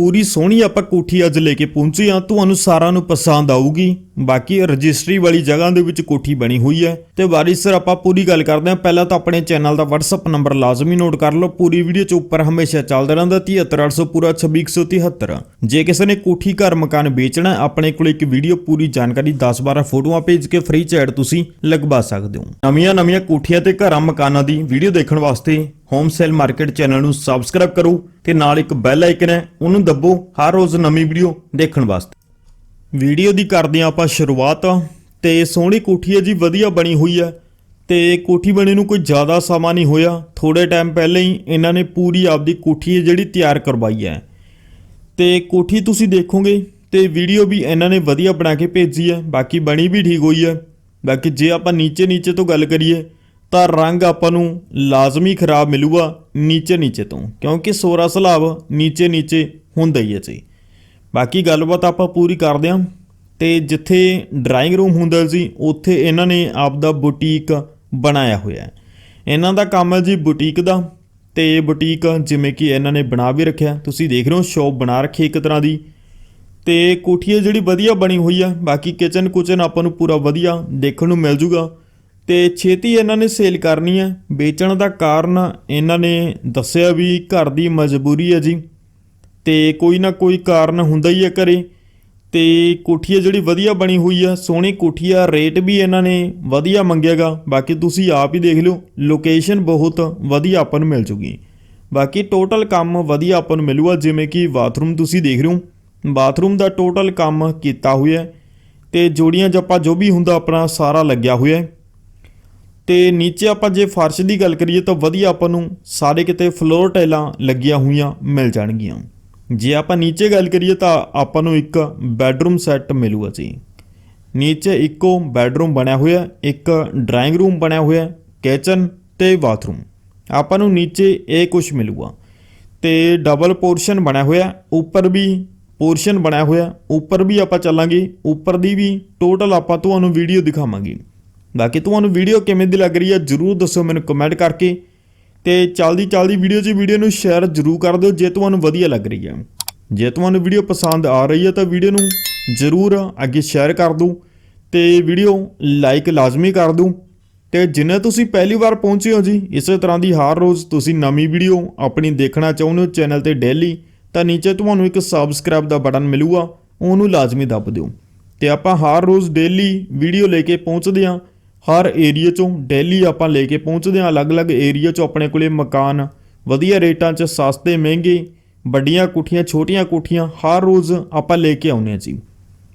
ਪੂਰੀ ਸੋਹਣੀ ਆਪਾਂ ਕੋਠੀ ਅੱਜ ਲੈ ਕੇ ਪਹੁੰਚੇ ਆ ਤੁਹਾਨੂੰ ਸਾਰਿਆਂ ਨੂੰ ਪਸੰਦ ਆਊਗੀ। ਬਾਕੀ ਰਜਿਸਟਰੀ ਵਾਲੀ ਜਗ੍ਹਾ ਦੇ ਵਿੱਚ ਕੋਠੀ ਬਣੀ ਹੋਈ ਹੈ। ਤੇ ਵਾਰਿਸ ਸਰ, ਆਪਾਂ ਪੂਰੀ ਗੱਲ ਕਰਦੇ ਹਾਂ। ਪਹਿਲਾਂ ਤਾਂ ਆਪਣੇ ਚੈਨਲ ਦਾ WhatsApp ਨੰਬਰ ਲਾਜ਼ਮੀ ਨੋਟ ਕਰ ਲਓ। ਪੂਰੀ ਵੀਡੀਓ ਚ ਉੱਪਰ ਹਮੇਸ਼ਾ ਚੱਲਦਾ ਰਹਿੰਦਾ 73800 ਪੂਰਾ 26173 ਜੇ ਕਿਸੇ ਨੇ ਕੋਠੀ ਘਰ ਮਕਾਨ ਵੇਚਣਾ ਆਪਣੇ ਕੋਲ ਇੱਕ ਵੀਡੀਓ ਪੂਰੀ ਜਾਣਕਾਰੀ 10-12 ਫੋਟੋਆਂ ਭੇਜ ਕੇ ਫ੍ਰੀ ਚੈਟ ਤੁਸੀਂ ਲਗਵਾ ਸਕਦੇ ਹੋ। ਨਵੀਆਂ ਨਵੀਆਂ ਕੋਠੀਆਂ ਤੇ ਘਰਾਂ ਮਕਾਨਾਂ ਦੀ ਵੀਡੀਓ ਦੇਖਣ ਵਾਸਤੇ ਹੋਮ ਸੇਲ ਮਾਰਕੀਟ ਚੈਨਲ ਨੂੰ ਸਬਸਕ੍ਰਾਈਬ ਕਰੋ ਤੇ ਨਾਲ ਇੱਕ ਬੈਲ ਆਈਕਨ ਹੈ, ਉਹਨੂੰ ਦੱਬੋ। ਹਰ ਰੋਜ਼ ਨਵੀਂ ਵੀਡੀਓ ਦੇਖਣ ਵਾਸਤੇ। ਵੀਡੀਓ ਦੀ ਕਰਦੇ ਹਾਂ ਆਪਾਂ ਸ਼ੁਰੂਆਤ ਤੇ ਸੋਹਣੀ ਕੋਠੀ ਹੈ ਜੀ, ਵਧੀਆ ਬਣੀ ਹੋਈ ਹੈ। ਤੇ ਕੋਠੀ ਬਣੇ ਨੂੰ ਕੋਈ ਜ਼ਿਆਦਾ ਸਮਾਂ ਨਹੀਂ ਹੋਇਆ। ਥੋੜੇ ਟਾਈਮ ਪਹਿਲਾਂ ਹੀ ਇਹਨਾਂ ਨੇ ਪੂਰੀ ਆਪਦੀ ਕੋਠੀ ਹੈ ਜਿਹੜੀ ਤਿਆਰ ਕਰਵਾਈ ਹੈ। ਤੇ ਕੋਠੀ ਤੁਸੀਂ ਦੇਖੋਗੇ, ਤੇ ਵੀਡੀਓ ਵੀ ਇਹਨਾਂ ਨੇ ਵਧੀਆ ਬਣਾ ਕੇ ਭੇਜੀ ਹੈ। ਬਾਕੀ ਬਣੀ ਵੀ ਠੀਕ ਹੋਈ ਹੈ। ਬਾਕੀ ਜੇ ਆਪਾਂ ਨੀਚੇ ਨੀਚੇ ਤੋਂ ਗੱਲ ਕਰੀਏ, ਤਾਂ ਰੰਗ ਆਪਾਂ ਨੂੰ ਲਾਜ਼ਮੀ ਖਰਾਬ ਮਿਲੂਗਾ ਨੀਚੇ ਨੀਚੇ ਤੋਂ। ਕਿਉਂਕਿ ਸੋਰਾ ਸਲਾਬ ਨੀਚੇ ਨੀਚੇ ਹੁੰਦਾ ਹੀ ਹੈ ਜੀ। ਬਾਕੀ ਗੱਲਬਾਤ ਆਪਾਂ ਪੂਰੀ ਕਰਦੇ ਹਾਂ ਤੇ ਜਿੱਥੇ ਡਰਾਇੰਗ ਰੂਮ ਹੁੰਦਾ ਸੀ, ਉੱਥੇ ਇਹਨਾਂ ਨੇ ਆਪਦਾ ਬੁਟੀਕ ਬਣਾਇਆ ਹੋਇਆ ਹੈ। ਇਹਨਾਂ ਦਾ ਕੰਮ ਹੈ ਜੀ ਬੁਟੀਕ ਦਾ। ਤੇ ਬੁਟੀਕ ਜਿਵੇਂ ਕਿ ਇਹਨਾਂ ਨੇ ਬਣਾ ਵੀ ਰੱਖਿਆ। ਤੁਸੀਂ ਦੇਖ ਰਹੇ ਹੋ ਸ਼ੌਪ ਬਣਾ ਰੱਖੀ ਇੱਕ ਤਰ੍ਹਾਂ ਦੀ। ਤੇ ਕੋਠੀ ਹੈ ਜਿਹੜੀ ਵਧੀਆ ਬਣੀ ਹੋਈ ਆ। ਬਾਕੀ ਕਿਚਨ ਕੁਚਨ ਆਪਾਂ ਨੂੰ ਪੂਰਾ ਵਧੀਆ ਦੇਖਣ ਨੂੰ ਮਿਲ ਜੂਗਾ। ਤੇ ਛੇਤੀ ਇਹਨਾਂ ਨੇ ਸੇਲ ਕਰਨੀ ਹੈ। ਵੇਚਣ ਦਾ ਕਾਰਨ ਇਹਨਾਂ ਨੇ ਦੱਸਿਆ ਵੀ ਘਰ ਦੀ ਮਜਬੂਰੀ ਹੈ ਜੀ। ਤੇ ਕੋਈ ਨਾ ਕੋਈ ਕਾਰਨ ਹੁੰਦਾ ਹੀ ਹੈ ਘਰੇ। ਤੇ ਕੋਠੀ ਹੈ ਜਿਹੜੀ ਵਧੀਆ ਬਣੀ ਹੋਈ ਆ, ਸੋਹਣੀ ਕੋਠੀ ਆ, ਰੇਟ ਵੀ ਇਹਨਾਂ ਨੇ ਵਧੀਆ ਮੰਗਿਆਗਾ। ਬਾਕੀ ਤੁਸੀਂ ਆਪ ਹੀ ਦੇਖ ਲਿਓ, ਲੋਕੇਸ਼ਨ ਬਹੁਤ ਵਧੀਆ ਆਪਾਂ ਨੂੰ ਮਿਲ ਜੂਗੀ। ਬਾਕੀ ਟੋਟਲ ਕੰਮ ਵਧੀਆ ਆਪਾਂ ਨੂੰ ਮਿਲੂਗਾ, ਜਿਵੇਂ ਕਿ ਬਾਥਰੂਮ ਤੁਸੀਂ ਦੇਖ ਰਹੇ ਹੋ। ਬਾਥਰੂਮ ਦਾ ਟੋਟਲ ਕੰਮ ਕੀਤਾ ਹੋਇਆ ਹੈ ਤੇ ਜੋੜੀਆਂ ਜੱਪਾ ਜੋ ਵੀ ਹੁੰਦਾ ਆਪਣਾ ਸਾਰਾ ਲੱਗਿਆ ਹੋਇਆ ਹੈ। ਤੇ ਨੀਚੇ ਆਪਾਂ ਜੇ ਫਰਸ਼ ਦੀ ਗੱਲ ਕਰੀਏ ਤਾਂ ਵਧੀਆ ਆਪਾਂ ਨੂੰ ਸਾਰੇ ਕਿਤੇ ਫਲੋਰ ਟਾਈਲਾਂ ਲੱਗੀਆਂ ਹੋਈਆਂ ਮਿਲ ਜਾਣਗੀਆਂ। ਜੇ ਆਪਾਂ ਨੀਚੇ ਗੱਲ ਕਰੀਏ ਤਾਂ ਆਪਾਂ ਨੂੰ ਇੱਕ ਬੈੱਡਰੂਮ ਸੈੱਟ ਮਿਲੂਗਾ ਜੀ। ਨੀਚੇ ਇੱਕੋ ਬੈੱਡਰੂਮ ਬਣਿਆ ਹੋਇਆ, ਇੱਕ ਡਰਾਇੰਗ ਰੂਮ ਬਣਿਆ ਹੋਇਆ, ਕਿਚਨ ਤੇ ਬਾਥਰੂਮ। ਆਪਾਂ ਨੂੰ ਨੀਚੇ ਇਹ ਕੁਝ ਮਿਲੂਗਾ। ਤੇ ਡਬਲ ਪੋਰਸ਼ਨ ਬਣਿਆ ਹੋਇਆ, ਉੱਪਰ ਵੀ ਪੋਰਸ਼ਨ ਬਣਿਆ ਹੋਇਆ, ਉੱਪਰ ਵੀ ਆਪਾਂ ਚੱਲਾਂਗੇ, ਉੱਪਰ ਦੀ ਵੀ ਟੋਟਲ ਆਪਾਂ ਤੁਹਾਨੂੰ ਵੀਡੀਓ ਦਿਖਾਵਾਂਗੇ। ਬਾਕੀ ਤੁਹਾਨੂੰ ਵੀਡੀਓ ਕਿਵੇਂ ਦੀ ਲੱਗ ਰਹੀ ਹੈ ਜਰੂਰ ਦੱਸੋ ਮੈਨੂੰ ਕਮੈਂਟ ਕਰਕੇ। ਤੇ ਚੱਲਦੀ ਚੱਲਦੀ ਵੀਡੀਓ 'ਚ ਵੀਡੀਓ ਨੂੰ ਸ਼ੇਅਰ ਜਰੂਰ ਕਰ ਦਿਓ, ਜੇ ਤੁਹਾਨੂੰ ਵਧੀਆ ਲੱਗ ਰਹੀ ਹੈ। ਜੇ ਤੁਹਾਨੂੰ ਵੀਡੀਓ ਪਸੰਦ ਆ ਰਹੀ ਹੈ ਤਾਂ ਵੀਡੀਓ ਨੂੰ ਜਰੂਰ ਅੱਗੇ ਸ਼ੇਅਰ ਕਰ ਦਿਓ ਤੇ ਵੀਡੀਓ ਲਾਈਕ ਲਾਜ਼ਮੀ ਕਰ ਦਿਓ। ਤੇ ਜਿੰਨੇ ਤੁਸੀਂ ਪਹਿਲੀ ਵਾਰ ਪਹੁੰਚੇ ਹੋ ਜੀ, ਇਸੇ ਤਰ੍ਹਾਂ ਦੀ ਹਰ ਰੋਜ਼ ਤੁਸੀਂ ਨਵੀਂ ਵੀਡੀਓ ਆਪਣੀ ਦੇਖਣਾ ਚਾਹੁੰਦੇ ਹੋ ਚੈਨਲ ਤੇ ਡੇਲੀ ਤਾਂ ਨੀਚੇ ਤੁਹਾਨੂੰ ਇੱਕ ਸਬਸਕ੍ਰਾਈਬ ਦਾ ਬਟਨ ਮਿਲੂਗਾ, ਉਹਨੂੰ ਲਾਜ਼ਮੀ ਦੱਬ ਦਿਓ। ਤੇ ਆਪਾਂ ਹਰ ਰੋਜ਼ ਡੇਲੀ ਵੀਡੀਓ ਲੈ ਕੇ ਪਹੁੰਚਦੇ ਹਾਂ। ਹਰ ਏਰੀਆ ਚੋਂ ਡੇਲੀ ਆਪਾਂ ਲੈ ਕੇ ਪਹੁੰਚਦੇ ਹਾਂ ਅਲੱਗ-ਅਲੱਗ ਏਰੀਆ ਚੋਂ ਆਪਣੇ ਕੋਲੇ ਮਕਾਨ। ਵਧੀਆ ਰੇਟਾਂ 'ਚ ਸਸਤੇ, ਮਹਿੰਗੇ, ਵੱਡੀਆਂ ਕੋਠੀਆਂ, ਛੋਟੀਆਂ ਕੋਠੀਆਂ, ਹਰ ਰੋਜ਼ ਆਪਾਂ ਲੈ ਕੇ ਆਉਂਦੇ ਹਾਂ ਜੀ।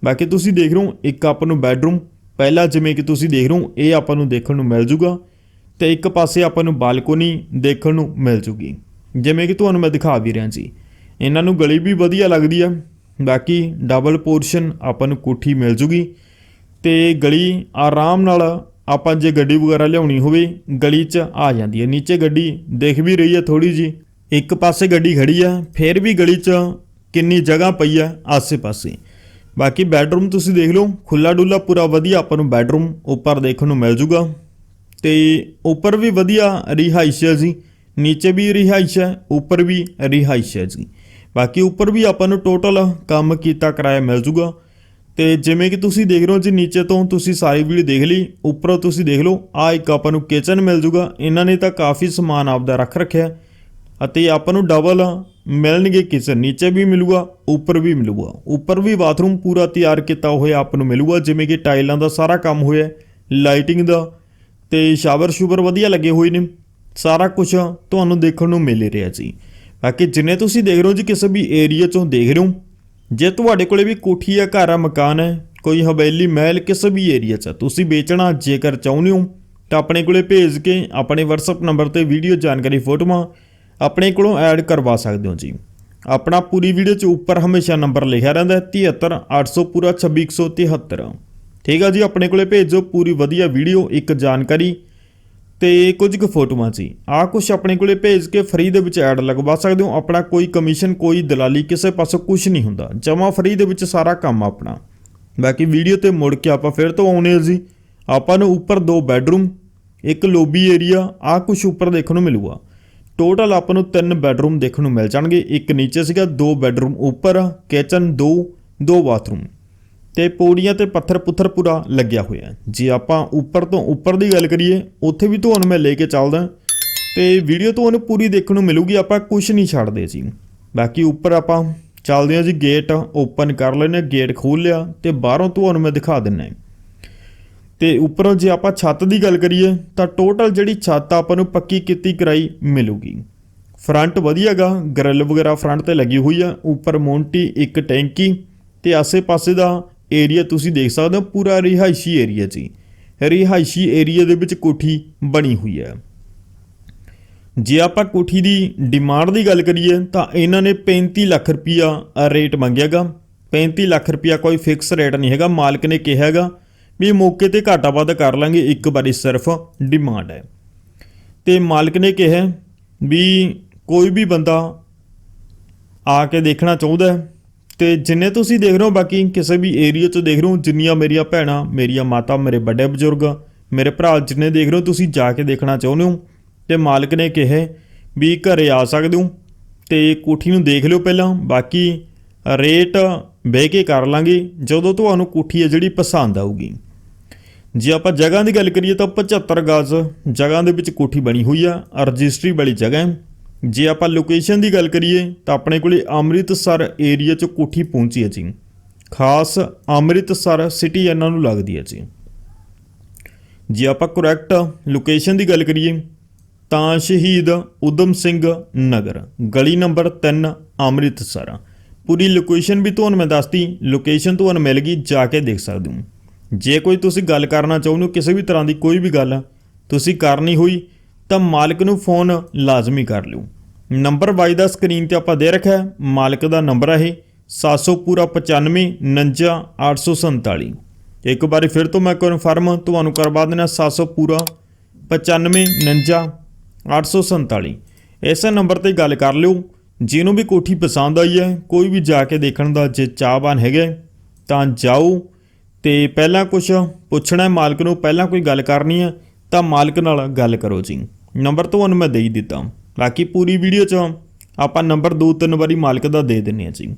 ਬਾਕੀ ਤੁਸੀਂ ਦੇਖ ਰਹੇ ਹੋ, ਇੱਕ ਆਪਾਂ ਨੂੰ ਬੈੱਡਰੂਮ। ਪਹਿਲਾ ਜਿਵੇਂ ਕਿ ਤੁਸੀਂ ਦੇਖ ਰਹੇ ਹੋ, ਇਹ ਆਪਾਂ ਨੂੰ ਦੇਖਣ ਨੂੰ ਮਿਲ ਜੂਗਾ ਤੇ ਇੱਕ ਪਾਸੇ ਆਪਾਂ ਨੂੰ ਬਾਲਕੋਨੀ ਦੇਖਣ ਨੂੰ ਮਿਲ ਜੂਗੀ। ਜਿਵੇਂ ਕਿ ਤੁਹਾਨੂੰ ਮੈਂ ਦਿਖਾ ਵੀ ਰਿਹਾ ਜੀ। ਇਹਨਾਂ ਨੂੰ ਗਲੀ ਵੀ ਵਧੀਆ ਲੱਗਦੀ ਆ, ਬਾਕੀ ਡਬਲ ਪੋਰਸ਼ਨ ਆਪਾਂ ਨੂੰ ਕੋਠੀ ਮਿਲ ਜੂਗੀ ਤੇ ਗਲੀ ਆਰਾਮ ਨਾਲ ਆਪਾਂ ਜੇ ਗੱਡੀ ਵਗੈਰਾ ਲਿਆਉਣੀ ਹੋਵੇ, ਗਲੀ 'ਚ ਆ ਜਾਂਦੀ ਹੈ। ਨੀਚੇ ਗੱਡੀ ਦੇਖ ਵੀ ਰਹੀ ਹੈ ਥੋੜੀ ਜੀ ਇੱਕ ਪਾਸੇ ਗੱਡੀ ਖੜੀ ਆ ਫੇਰ ਵੀ ਗਲੀ 'ਚ ਕਿੰਨੀ ਜਗ੍ਹਾ ਪਈ ਆ ਆਸੇ-ਪਾਸੇ। ਬਾਕੀ ਬੈਡਰੂਮ ਤੁਸੀਂ ਦੇਖ ਲਓ ਖੁੱਲਾ ਡੁੱਲਾ ਪੂਰਾ ਵਧੀਆ ਆਪਾਂ ਨੂੰ ਬੈਡਰੂਮ ਉੱਪਰ ਦੇਖਣ ਨੂੰ ਮਿਲ ਜੂਗਾ। ਤੇ ਉੱਪਰ ਵੀ ਵਧੀਆ ਰਿਹਾਇਸ਼ ਹੈ ਜੀ। ਨੀਚੇ ਵੀ ਰਿਹਾਇਸ਼ ਹੈ, ਉੱਪਰ ਵੀ ਰਿਹਾਇਸ਼ ਹੈ ਜੀ। ਬਾਕੀ ਉੱਪਰ ਵੀ ਆਪਾਂ ਨੂੰ ਟੋਟਲ ਕੰਮ ਕੀਤਾ ਕਿਰਾਇਆ ਮਿਲ ਜੂਗਾ। ਤੇ ਜਿਵੇਂ ਕਿ ਤੁਸੀਂ ਦੇਖ ਰਹੇ ਹੋ ਜੀ, ਨੀਚੇ ਤੋਂ ਤੁਸੀਂ ਸਾਰੀ ਵੀਡੀਓ ਦੇਖ ਲਈ, ਉੱਪਰੋਂ ਤੁਸੀਂ ਦੇਖ ਲਓ ਆ ਇੱਕ ਆਪਾਂ ਨੂੰ ਕਿਚਨ ਮਿਲ ਜੂਗਾ। ਇਹਨਾਂ ਨੇ ਤਾਂ ਕਾਫੀ ਸਮਾਨ ਆਪਦਾ ਰੱਖ ਰੱਖਿਆ ਅਤੇ ਆਪਾਂ ਨੂੰ ਡਬਲ ਮਿਲਣਗੇ ਕਿਚਨ ਨੀਚੇ ਵੀ ਮਿਲੂਗਾ, ਉੱਪਰ ਵੀ ਮਿਲੂਗਾ। ਉੱਪਰ ਵੀ ਬਾਥਰੂਮ ਪੂਰਾ ਤਿਆਰ ਕੀਤਾ ਹੋਇਆ ਆਪਾਂ ਨੂੰ ਮਿਲੂਗਾ, ਜਿਵੇਂ ਕਿ ਟਾਈਲਾਂ ਦਾ ਸਾਰਾ ਕੰਮ ਹੋਇਆ ਲਾਈਟਿੰਗ ਦਾ, ਤੇ ਸ਼ਾਵਰ ਸ਼ੂਵਰ ਵਧੀਆ ਲੱਗੇ ਹੋਏ ਨੇ। ਸਾਰਾ ਕੁਝ ਤੁਹਾਨੂੰ ਦੇਖਣ ਨੂੰ ਮਿਲ ਰਿਹਾ ਜੀ। ਬਾਕੀ ਜਿੰਨੇ ਤੁਸੀਂ ਦੇਖ ਰਹੇ ਹੋ ਜੀ, ਕਿਸੇ ਵੀ ਏਰੀਆ ਚੋਂ ਦੇਖ ਰਹੇ ਹੋ ਜੇ ਤੁਹਾਡੇ ਕੋਲੇ ਵੀ ਕੋਠੀ ਆ ਘਰ ਆ, ਮਕਾਨ ਹੈ, ਕੋਈ ਹਵੇਲੀ ਮਹਿਲ ਕਿਸੇ ਵੀ ਏਰੀਆ 'ਚ ਤੁਸੀਂ ਵੇਚਣਾ, ਜੇਕਰ ਚਾਹੁੰਦੇ ਹੋ, ਤਾਂ ਆਪਣੇ ਕੋਲੇ ਭੇਜ ਕੇ ਆਪਣੇ WhatsApp ਨੰਬਰ ਤੇ ਵੀਡੀਓ ਜਾਣਕਾਰੀ ਫੋਟੋਆਂ ਆਪਣੇ ਕੋਲੋਂ ਐਡ ਕਰਵਾ ਸਕਦੇ ਹੋ ਜੀ। ਆਪਣਾ ਪੂਰੀ ਵੀਡੀਓ 'ਚ ਉੱਪਰ ਹਮੇਸ਼ਾ ਨੰਬਰ ਲਿਖਿਆ ਰਹਿੰਦਾ ਹੈ 73800 ਪੂਰਾ 26173 ਠੀਕ ਆ ਜੀ, ਆਪਣੇ ਕੋਲੇ ਭੇਜੋ ਪੂਰੀ ਵਧੀਆ ਵੀਡੀਓ, ਇੱਕ ਜਾਣਕਾਰੀ। ਤੇ ਕੁਝ ਕੁ ਫੋਟੋਆਂ ਸੀ। ਆ ਕੁਝ ਆਪਣੇ ਕੋਲੇ ਭੇਜ ਕੇ ਫ੍ਰੀ ਦੇ ਵਿੱਚ ਐਡ ਲਗਵਾ ਸਕਦੇ ਹੋ। ਆਪਣਾ ਕੋਈ ਕਮਿਸ਼ਨ, ਕੋਈ ਦਲਾਲੀ ਕਿਸੇ ਪਾਸੋਂ ਕੁਝ ਨਹੀਂ ਹੁੰਦਾ। ਜਮਾ ਫ੍ਰੀ ਦੇ ਵਿੱਚ ਸਾਰਾ ਕੰਮ ਆਪਣਾ। ਬਾਕੀ ਵੀਡੀਓ ਤੇ ਮੁੜ ਕੇ ਆਪਾਂ ਫਿਰ ਤੋਂ ਆਉਨੇ ਹਾਂ ਜੀ। ਆਪਾਂ ਨੂੰ ਉੱਪਰ ਦੋ ਬੈੱਡਰੂਮ, ਇੱਕ ਲੋਬੀ ਏਰੀਆ ਆ ਕੁਝ ਉੱਪਰ ਦੇਖਣ ਨੂੰ ਮਿਲੂਗਾ। ਟੋਟਲ ਆਪਾਂ ਨੂੰ ਤਿੰਨ ਬੈੱਡਰੂਮ ਦੇਖਣ ਨੂੰ ਮਿਲ ਜਾਣਗੇ। ਇੱਕ ਨੀਚੇ ਸੀਗਾ, ਦੋ ਬੈੱਡਰੂਮ ਉੱਪਰ ਕਿਚਨ ਦੋ ਦੋ ਬਾਥਰੂਮ ਤੇ ਪੌੜੀਆਂ ਤੇ ਪੱਥਰ ਪੁੱਥਰ ਪੂਰਾ ਲੱਗਿਆ ਹੋਇਆ ਜੇ ਆਪਾਂ ਉੱਪਰ ਤੋਂ ਉੱਪਰ ਦੀ ਗੱਲ ਕਰੀਏ, ਉੱਥੇ ਵੀ ਤੁਹਾਨੂੰ ਮੈਂ ਲੈ ਕੇ ਚੱਲਦਾ ਤੇ ਵੀਡੀਓ ਤੁਹਾਨੂੰ ਪੂਰੀ ਦੇਖਣ ਨੂੰ ਮਿਲੂਗੀ, ਆਪਾਂ ਕੁਝ ਨਹੀਂ ਛੱਡਦੇ ਜੀ। ਬਾਕੀ ਉੱਪਰ ਆਪਾਂ ਚੱਲਦੇ ਹਾਂ ਜੀ ਗੇਟ ਓਪਨ ਕਰ ਲੈਨੇ ਗੇਟ ਖੋਲ ਲਿਆ ਤੇ ਬਾਹਰੋਂ ਤੁਹਾਨੂੰ ਮੈਂ ਦਿਖਾ ਦਿੰਨਾ ਤੇ ਉੱਪਰੋਂ ਜੇ ਆਪਾਂ ਛੱਤ ਦੀ ਗੱਲ ਕਰੀਏ, ਤਾਂ ਟੋਟਲ ਜਿਹੜੀ ਛੱਤ ਆਪਾਂ ਨੂੰ ਪੱਕੀ ਕੀਤੀ ਕਰਾਈ ਮਿਲੂਗੀ। ਫਰੰਟ ਵਧੀਆਗਾ ਗ੍ਰਿਲ ਵਗੈਰਾ ਫਰੰਟ ਤੇ ਲੱਗੀ ਹੋਈ ਆ, ਉੱਪਰ ਮੋਂਟੀ, ਇੱਕ ਟੈਂਕੀ ਤੇ ਆਸੇ-ਪਾਸੇ ਦਾ ਏਰੀਆ ਤੁਸੀਂ ਦੇਖ ਸਕਦੇ ਹੋ, ਪੂਰਾ ਰਿਹਾਇਸ਼ੀ ਏਰੀਆ ਜੀ। ਰਿਹਾਇਸ਼ੀ ਏਰੀਆ ਦੇ ਵਿੱਚ ਕੋਠੀ ਬਣੀ ਹੋਈ ਹੈ। ਜੇ ਆਪਾਂ ਕੋਠੀ ਦੀ ਡਿਮਾਂਡ ਦੀ ਗੱਲ ਕਰੀਏ, ਤਾਂ ਇਹਨਾਂ ਨੇ 35 ਲੱਖ ਰੁਪਿਆ ਰੇਟ ਮੰਗਿਆਗਾ 35 ਲੱਖ ਰੁਪਿਆ ਕੋਈ ਫਿਕਸ ਰੇਟ ਨਹੀਂ ਹੈਗਾ, ਮਾਲਕ ਨੇ ਕਿਹਾ ਹੈਗਾ ਵੀ ਮੌਕੇ ਤੇ ਘਾਟਾ ਵਾਧਾ ਕਰ ਲਾਂਗੇ, ਇੱਕ ਵਾਰੀ ਸਿਰਫ ਡਿਮਾਂਡ ਹੈ। ਤੇ ਮਾਲਕ ਨੇ ਕਿਹਾ ਵੀ ਕੋਈ ਵੀ ਬੰਦਾ ਆ ਕੇ ਦੇਖਣਾ ਚਾਹੁੰਦਾ ਹੈ ਤੇ ਜਿੰਨੇ ਤੁਸੀਂ ਦੇਖ ਰਹੇ ਹੋ, ਬਾਕੀ ਕਿਸੇ ਵੀ ਏਰੀਆ 'ਚ ਦੇਖ ਰਹੇ ਹੋ, ਜਿੰਨੀਆਂ ਮੇਰੀਆਂ ਭੈਣਾਂ, ਮੇਰੀਆਂ ਮਾਤਾ, ਮੇਰੇ ਵੱਡੇ ਬਜ਼ੁਰਗ, ਮੇਰੇ ਭਰਾ ਜਿੰਨੇ ਦੇਖ ਰਹੇ ਹੋ, ਤੁਸੀਂ ਜਾ ਕੇ ਦੇਖਣਾ ਚਾਹੁੰਦੇ ਹੋ। ਤੇ ਮਾਲਕ ਨੇ ਕਿਹਾ ਵੀ ਘਰੇ ਆ ਸਕਦੇ ਹੋ। ਤੇ ਕੋਠੀ ਨੂੰ ਦੇਖ ਲਿਓ ਪਹਿਲਾਂ, ਬਾਕੀ ਰੇਟ ਬਹਿ ਕੇ ਕਰ ਲਾਂਗੇ, ਜਦੋਂ ਤੁਹਾਨੂੰ ਕੋਠੀ ਹੈ ਜਿਹੜੀ ਪਸੰਦ ਆਊਗੀ। ਜੇ ਆਪਾਂ ਜਗ੍ਹਾ ਦੀ ਗੱਲ ਕਰੀਏ ਤਾਂ 75 ਗਜ਼ ਜਗ੍ਹਾ ਦੇ ਵਿੱਚ ਕੋਠੀ ਬਣੀ ਹੋਈ ਆ, ਰਜਿਸਟਰੀ ਵਾਲੀ ਜਗ੍ਹਾ ਹੈ। ਜੇ ਆਪਾਂ ਲੋਕੇਸ਼ਨ ਦੀ ਗੱਲ ਕਰੀਏ, ਤਾਂ ਆਪਣੇ ਕੋਲੇ ਅੰਮ੍ਰਿਤਸਰ ਏਰੀਆ 'ਚ ਕੋਠੀ ਪਹੁੰਚੀ ਹੈ ਜੀ। ਖਾਸ ਅੰਮ੍ਰਿਤਸਰ ਸਿਟੀ ਇਹਨਾਂ ਨੂੰ ਲੱਗਦੀ ਹੈ ਜੀ। ਜੇ ਆਪਾਂ ਕਰੈਕਟ ਲੋਕੇਸ਼ਨ ਦੀ ਗੱਲ ਕਰੀਏ, ਤਾਂ ਸ਼ਹੀਦ ਉਦਮ ਸਿੰਘ ਨਗਰ, ਗਲੀ ਨੰਬਰ 3 ਅੰਮ੍ਰਿਤਸਰ। ਪੂਰੀ ਲੋਕੇਸ਼ਨ ਵੀ ਤੁਹਾਨੂੰ ਮੈਂ ਦੱਸਤੀ ਲੋਕੇਸ਼ਨ ਤੁਹਾਨੂੰ ਮਿਲ ਗਈ, ਜਾ ਕੇ ਦੇਖ ਸਕਦੇ ਹੋ। ਜੇ ਕੋਈ ਤੁਸੀਂ ਗੱਲ ਕਰਨਾ ਚਾਹੁੰਦੇ ਹੋ, ਕਿਸੇ ਵੀ ਤਰ੍ਹਾਂ ਦੀ ਕੋਈ ਵੀ ਗੱਲ ਤੁਸੀਂ ਕਰਨੀ ਹੋਈ, ਤਾਂ ਮਾਲਕ ਨੂੰ ਫੋਨ ਲਾਜ਼ਮੀ ਕਰ ਲਿਓ। ਨੰਬਰ ਵਾਈ ਦਾ ਸਕਰੀਨ ਤੇ ਆਪਾਂ ਦੇ ਰੱਖਿਆ ਮਾਲਕ ਦਾ ਨੰਬਰ ਹੈ ਇਹ 700 ਪੂਰਾ 95 49 847 ਇੱਕ ਵਾਰੀ ਫਿਰ ਤੋਂ ਮੈਂ ਕਨਫਰਮ ਤੁਹਾਨੂੰ ਕਰਵਾ ਦੇਣਾ 700 ਪੂਰਾ 95 49 847 ਇਸ ਨੰਬਰ ਤੇ ਗੱਲ ਕਰ ਲਿਓ। ਜਿਹਨੂੰ ਵੀ ਕੋਠੀ ਪਸੰਦ ਆਈ ਹੈ, ਕੋਈ ਵੀ ਜਾ ਕੇ ਦੇਖਣ ਦਾ ਜੇ ਚਾਹਵਾਨ ਹੈਗੇ ਤਾਂ ਜਾਓ। ਤੇ ਪਹਿਲਾਂ ਕੁਝ ਪੁੱਛਣਾ ਹੈ ਮਾਲਕ ਨੂੰ, ਪਹਿਲਾਂ ਕੋਈ ਗੱਲ ਕਰਨੀ ਹੈ, ਤਾਂ ਮਾਲਕ ਨਾਲ ਗੱਲ ਕਰੋ ਜੀ। ਨੰਬਰ ਤੁਹਾਨੂੰ ਮੈਂ ਦੇ ਹੀ ਦਿੱਤਾ। ਬਾਕੀ ਪੂਰੀ ਵੀਡੀਓ 'ਚ ਆਪਾਂ ਨੰਬਰ ਦੋ ਤਿੰਨ ਵਾਰੀ ਮਾਲਕ ਦਾ ਦੇ ਦਿੰਨੇ ਆ ਜੀ।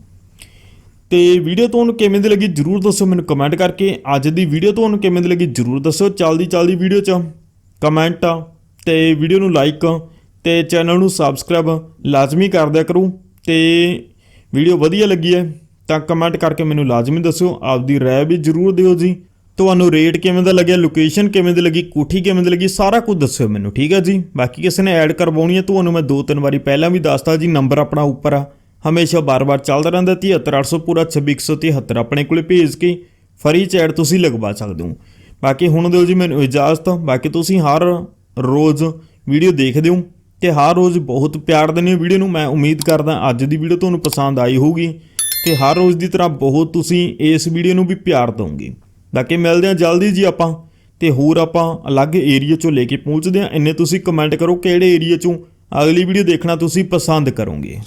ਤੇ ਵੀਡੀਓ ਤੁਹਾਨੂੰ ਕਿਵੇਂ ਦੀ ਲੱਗੀ ਜਰੂਰ ਦੱਸੋ, ਮੈਨੂੰ ਕਮੈਂਟ ਕਰਕੇ। ਅੱਜ ਦੀ ਵੀਡੀਓ ਤੁਹਾਨੂੰ ਕਿਵੇਂ ਦੀ ਲੱਗੀ ਜਰੂਰ ਦੱਸੋ। ਚੱਲਦੀ ਚੱਲਦੀ ਵੀਡੀਓ 'ਚ ਕਮੈਂਟ ਤੇ ਵੀਡੀਓ ਨੂੰ ਲਾਈਕ ਤੇ ਚੈਨਲ ਨੂੰ ਸਬਸਕ੍ਰਾਈਬ ਲਾਜ਼ਮੀ ਕਰ ਦਿਆ ਕਰੋ। ਤੇ ਵੀਡੀਓ ਵਧੀਆ ਲੱਗੀ ਹੈ ਤਾਂ ਕਮੈਂਟ ਕਰਕੇ ਮੈਨੂੰ ਲਾਜ਼ਮੀ ਦੱਸਿਓ। ਆਪਦੀ ਰਾਏ ਵੀ ਜਰੂਰ ਦਿਓ ਜੀ। ਤੁਹਾਨੂੰ ਰੇਟ ਕਿਵੇਂ ਦਾ ਲੱਗਿਆ ਲੋਕੇਸ਼ਨ ਕਿਵੇਂ ਦੀ ਲੱਗੀ, ਕੋਠੀ ਕਿਵੇਂ ਦੀ ਲੱਗੀ, ਸਾਰਾ ਕੁਝ ਦੱਸਿਓ ਮੈਨੂੰ, ਠੀਕ ਹੈ ਜੀ? ਬਾਕੀ ਕਿਸੇ ਨੇ ਐਡ ਕਰਵਾਉਣੀ ਹੈ ਤੁਹਾਨੂੰ ਮੈਂ ਦੋ ਤਿੰਨ ਵਾਰੀ ਪਹਿਲਾਂ ਵੀ ਦੱਸਤਾ ਜੀ ਨੰਬਰ ਆਪਣਾ ਉੱਪਰ ਆ। ਹਮੇਸ਼ਾ ਬਾਰ-ਬਾਰ ਚੱਲਦਾ ਰਹਿੰਦਾ 73800 ਪੂਰਾ 26173 ਆਪਣੇ ਕੋਲੇ ਭੇਜ ਕੇ ਫਰੀ ਚ ਐਡ ਤੁਸੀਂ ਲਗਵਾ ਸਕਦੇ ਹੋ। ਬਾਕੀ ਹੁਣ ਦਿਓ ਜੀ, ਮੈਨੂੰ ਇਜਾਜ਼ਤ, ਬਾਕੀ ਤੁਸੀਂ ਹਰ ਰੋਜ਼ ਵੀਡੀਓ ਦੇਖਦੇ ਹੋ ਤੇ ਹਰ ਰੋਜ਼ ਬਹੁਤ ਪਿਆਰ ਦਿੰਦੇ ਹੋ ਵੀਡੀਓ ਨੂੰ। ਮੈਂ ਉਮੀਦ ਕਰਦਾ ਅੱਜ ਦੀ ਵੀਡੀਓ ਤੁਹਾਨੂੰ ਪਸੰਦ ਆਈ ਹੋਊਗੀ ਤੇ ਹਰ ਰੋਜ਼ ਦੀ ਤਰ੍ਹਾਂ ਬਹੁਤ ਤੁਸੀਂ ਇਸ ਵੀਡੀਓ ਨੂੰ ਵੀ ਪਿਆਰ ਦਿਓਗੇ। ਬਾਕੀ ਮਿਲਦੇ ਹਾਂ ਜਲਦੀ ਜੀ ਆਪਾਂ। ਤੇ ਹੋਰ ਆਪਾਂ ਅਲੱਗ ਏਰੀਆ ਚੋਂ ਲੈ ਕੇ ਪਹੁੰਚਦੇ ਹਾਂ। ਇੰਨੇ ਤੁਸੀਂ ਕਮੈਂਟ ਕਰੋ ਕਿਹੜੇ ਏਰੀਆ ਚੋਂ। ਅਗਲੀ ਵੀਡੀਓ ਦੇਖਣਾ ਤੁਸੀਂ ਪਸੰਦ ਕਰੋਗੇ।